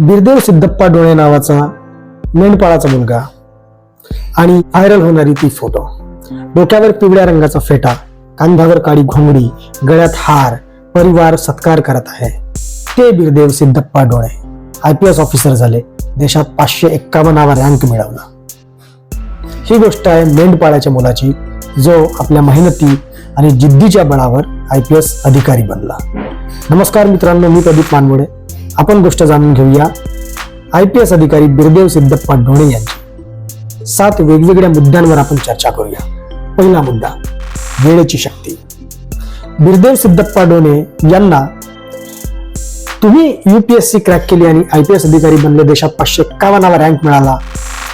बिरदेव सिद्धप्पा डोळे नावाचा मेंढपाळाचा मुलगा. आणि व्हायरल होणारी ती फोटो डोक्यावर पिवळ्या रंगाचा फेटा कांद्यावर काळी घोंगडी गळ्यात हार परिवार सत्कार करत आहे. ते बिरदेव सिद्धप्पा डोळे. आय पी एस ऑफिसर झाले. देशात पाचशे एक्कावन्नावा रँक मिळवला. ही गोष्ट आहे मेंढपाळाच्या मुलाची जो आपल्या मेहनती आणि जिद्दीच्या बळावर आय पी एस अधिकारी बनला. नमस्कार मित्रांनो मी प्रदीप मानवडे. आपण गोष्ट जाणून घेऊया. आय पी एस अधिकारी बिरदेव सिद्धप्पा ढोणे यांची. सात वेगवेगळ्या मुद्द्यांवर आपण चर्चा करूया. पहिला मुद्दा वेळेची शक्ती. बिरदेव सिद्धप्पा डोणे यांना तुम्ही युपीएससी क्रॅक केली आणि आय पी एस अधिकारी बनले देशात पाचशे एक्कावन्नावा रँक मिळाला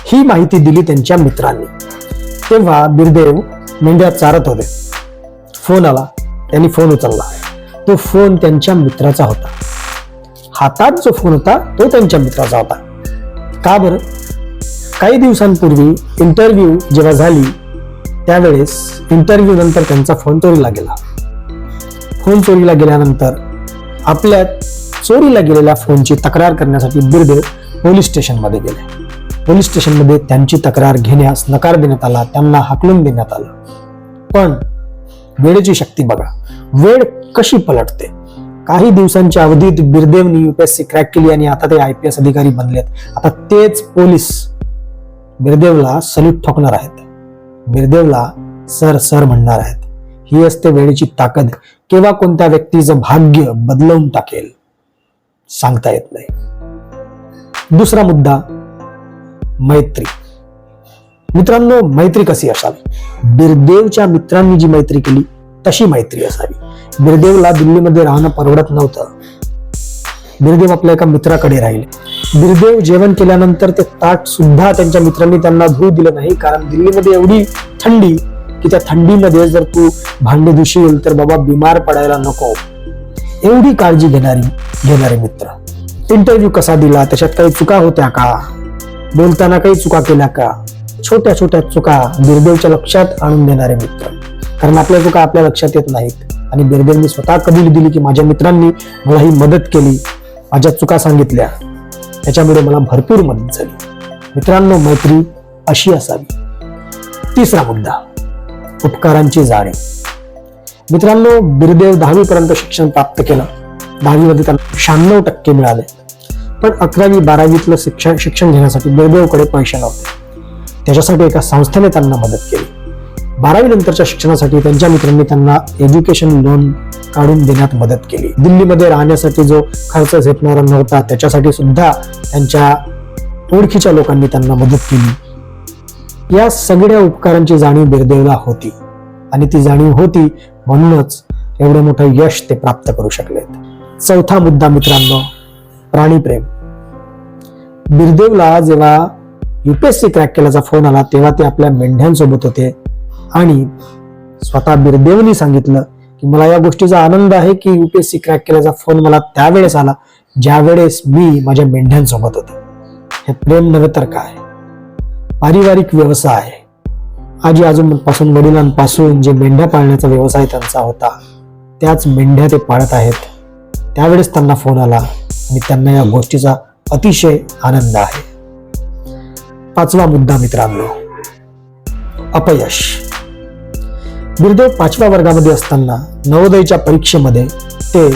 ही माहिती दिली त्यांच्या मित्रांनी. तेव्हा बिरदेव मेंढ्या चारत होते. फोन आला त्यांनी फोन उचलला. तो फोन त्यांच्या मित्राचा होता. हातात जो फोन होता तो त्यांच्या मित्राचा होता. का बरं? काही दिवसांपूर्वी इंटरव्ह्यू जेव्हा झाली त्यावेळेस इंटरव्ह्यू नंतर त्यांचा फोन चोरीला गेला. फोन चोरीला गेल्यानंतर आपल्या चोरीला गेलेल्या फोनची तक्रार करण्यासाठी बिरदेव पोलीस स्टेशनमध्ये गेले. पोलीस स्टेशनमध्ये त्यांची तक्रार घेण्यास नकार देण्यात आला त्यांना हाकलून देण्यात आलं. पण वेळेची शक्ती बघा वेळ कशी पलटते? काही दिवसांच्या अवधीत बिरदेवनी युपीएससी क्रॅक केली आणि आता ते आय पी एस अधिकारी बनलेत. आता तेच पोलीस बिरदेवला सल्यूट ठोकणार आहेत. बिरदेवला सर सर म्हणणार आहेत. ही असते वेळेची ताकद. केव्हा कोणत्या व्यक्तीचं भाग्य बदलवून टाकेल सांगता येत नाही. दुसरा मुद्दा मैत्री. मित्रांनो मैत्री कशी असावी? बिरदेवच्या मित्रांनी जी मैत्री केली तशी मैत्री असावी. बिरदेवला दिल्लीमध्ये राहणं परवडत नव्हतं. बिरदेव आपल्या एका मित्राकडे राहिले. बिरदेव जेवण केल्यानंतर ते ताट सुद्धा त्यांच्या मित्रांनी त्यांना धुऊ दिलं नाही कारण दिल्लीमध्ये एवढी थंडी की त्या थंडीमध्ये जर तू भांडे धुशील तर बाबा बिमार पडायला नको. एवढी काळजी घेणारी घेणारे मित्र. इंटरव्ह्यू कसा दिला? त्याच्यात काही चुका होत्या का? बोलताना काही चुका केल्या का? छोट्या छोट्या चुका बिरदेवच्या लक्षात आणून देणारे मित्र. कारण आपल्या चुका आपल्या लक्षात येत नाहीत. आणि बिरदेवनी स्वतः कबुली दिली की माझ्या मित्रांनी मला ही मदत केली माझ्या चुका सांगितल्या. त्याच्यामुळे मला भरपूर मदत झाली. मित्रांनो मैत्री अशी असावी. तिसरा मुद्दा उपकारांची जाणे मित्रांनो बिरदेव दहावी पर्यंत शिक्षण प्राप्त केलं. दहावीमध्ये त्यांना शहाण्णव टक्के मिळाले. पण अकरावी बारावीतलं शिक्षण शिक्षण घेण्यासाठी बिरदेवकडे पैसे नव्हते. त्याच्यासाठी एका संस्थेने त्यांना मदत केली. बारावी नंतरच्या शिक्षणासाठी त्यांच्या मित्रांनी त्यांना एज्युकेशन लोन काढून देण्यात मदत केली. दिल्लीमध्ये राहण्यासाठी जो खर्च झेपणारा नव्हता त्याच्यासाठी सुद्धा त्यांच्या ओळखीच्या लोकांनी त्यांना मदत केली. या सगळ्या उपकारांची जाणीव बिरदेवला होती आणि ती जाणीव होती म्हणूनच एवढं मोठं यश ते प्राप्त करू शकलेत. चौथा मुद्दा मित्रांनो प्राणीप्रेम. बिरदेवला जेव्हा युपीएससी क्रॅक केल्याचा फोन आला तेव्हा ते आपल्या मेंढ्यांसोबत होते. आणि स्वतः बिरदेवनी सांगितलं की मला या गोष्टीचा आनंद आहे की युपीएससी क्रॅक केल्याचा फोन मला त्यावेळेस आला ज्यावेळेस मी माझ्या मेंढ्यांसोबत होते. हे प्रेम नव्हे तर काय? पारिवारिक व्यवसाय. आजी आजोबांपासून वडिलांपासून जे मेंढ्या पाळण्याचा व्यवसाय त्यांचा होता त्याच मेंढ्या ते पाळत आहेत. त्यावेळेस त्यांना फोन आला आणि त्यांना या गोष्टीचा अतिशय आनंद आहे. पाचवा मुद्दा मित्रांनो अपयश. बिरदेव पाचव्या वर्गामध्ये असताना नवोदयच्या परीक्षेमध्ये ते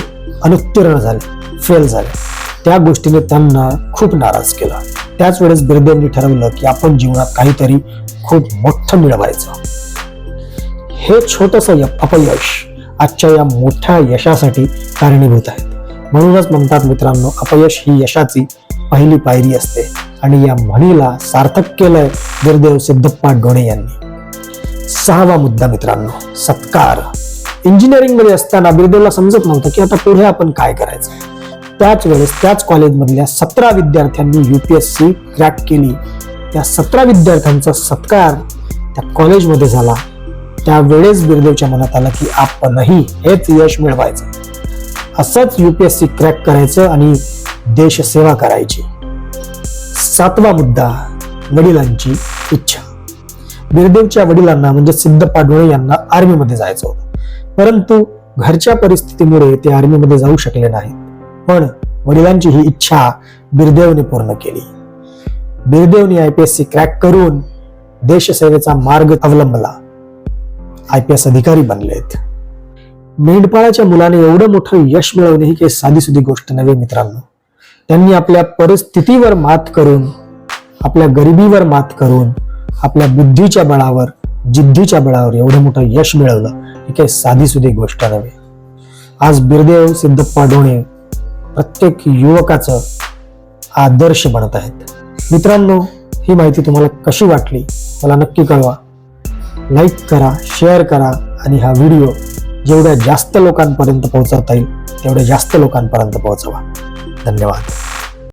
अनुत्तीर्ण झाले फेल झाले. त्या गोष्टीने त्यांना खूप नाराज केला. त्याच वेळेस बिरदेवनी ठरवलं की आपण जीवनात काहीतरी खूप मोठं मिळवायचं. हे छोटस अपयश आजच्या या मोठ्या यशासाठी कारणीभूत आहेत म्हणूनच म्हणतात मित्रांनो अपयश ही यशाची पहिली पायरी असते. आणि या म्हणीला सार्थक केलंय गुरुदेव सिद्धप्पा डोणे यांनी. सहावा मुद्दा मित्रांनो सत्कार. इंजिनिअरिंगमध्ये असताना बिरदेवला समजत नव्हतं की आता पुढे आपण काय करायचं त्याच वेळेस त्याच कॉलेजमधल्या सतरा विद्यार्थ्यांनी युपीएससी क्रॅक केली. त्या सतरा विद्यार्थ्यांचा सत्कार त्या कॉलेजमध्ये झाला. त्यावेळेस बिरदेवच्या मनात आलं की आपणही हेच यश मिळवायचं. असंच युपीएससी क्रॅक करायचं आणि देशसेवा करायची. सातवा मुद्दा वडिलांची इच्छा. बिरदेवच्या वडिलांना म्हणजे सिद्ध पाडवळे यांना आर्मीमध्ये जायचं होतं. परंतु घरच्या परिस्थितीमुळे ते आर्मीमध्ये जाऊ शकले नाहीत. पण वडिलांची ही इच्छा बिरदेवने पूर्ण केली. बिरदेवने I P S C crack करून देशसेवेचा मार्ग अवलंबला. आय पी एस अधिकारी बनलेत. मेंढपाळाच्या मुलाने एवढं मोठं यश मिळवणे ही काही साधीसुधी गोष्ट नव्हे मित्रांनो. त्यांनी आपल्या परिस्थितीवर मात करून आपल्या गरिबीवर मात करून आपल्या बुद्धीच्या बळावर जिद्दीच्या बळावर एवढं मोठं यश मिळवलं. ही काही साधीसुधी गोष्ट नव्हे. आज बिरदेव सिद्धप्पा डोणे प्रत्येक युवकाचं आदर्श बनत आहेत. मित्रांनो ही माहिती तुम्हाला कशी वाटली? मला नक्की कळवा. लाईक करा शेअर करा आणि हा व्हिडिओ जेवढ्या जास्त लोकांपर्यंत पोहोचवता येईल तेवढ्या जास्त लोकांपर्यंत पोहोचवा. धन्यवाद.